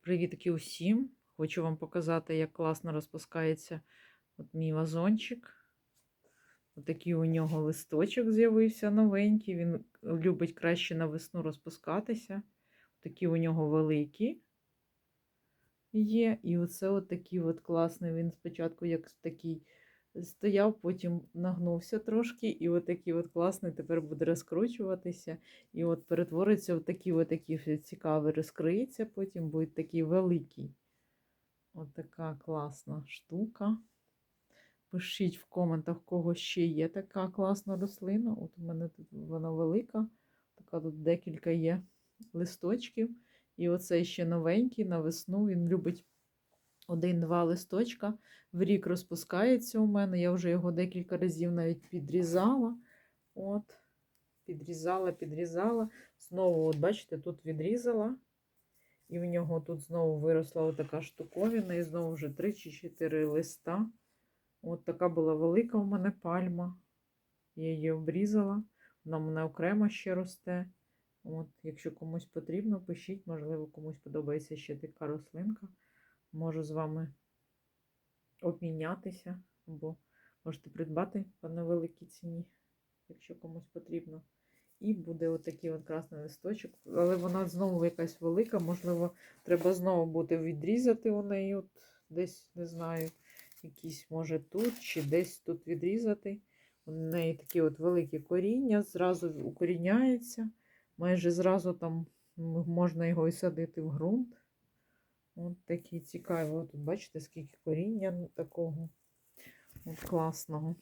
Привітки усім! Хочу вам показати, як класно розпускається от мій вазончик. Отакий у нього листочок з'явився новенький. Він любить краще на весну розпускатися. Такі у нього великі є. І оце от такий от класний. Він спочатку як такий стояв, потім нагнувся трошки, і от такий от класний тепер буде розкручуватися. І от перетвориться в такий от такий цікавий, розкриється, потім буде такий великий. От така класна штука. Пишіть в коментах, в кого ще є така класна рослина. От у мене тут вона велика, така тут декілька є листочків. І оцей ще новенький на весну. Він любить один-два листочка. В рік розпускається у мене. Я вже його декілька разів навіть підрізала. От, підрізала, підрізала. Знову, от бачите, тут відрізала. І в нього тут знову виросла така штуковина, і знову вже 3 чи 4 листа. От така була велика у мене пальма. Я її обрізала. Вона в мене окремо ще росте. От, Якщо комусь потрібно, пишіть, можливо, комусь подобається ще така рослинка. Можу з вами обмінятися, або можете придбати по невеликій ціні, якщо комусь потрібно. І буде отакий от красний листочок. Але вона знову якась велика. Можливо, треба знову буде відрізати у неї. От десь, не знаю, якісь, може, тут чи десь тут відрізати. У неї такі от великі коріння, зразу укоріняється. Майже зразу там можна його і садити в ґрунт. От такі цікаві. От тут бачите, скільки коріння такого от класного.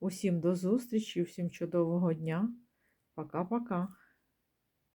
Усім до зустрічі, всім чудового дня. Пока-пока.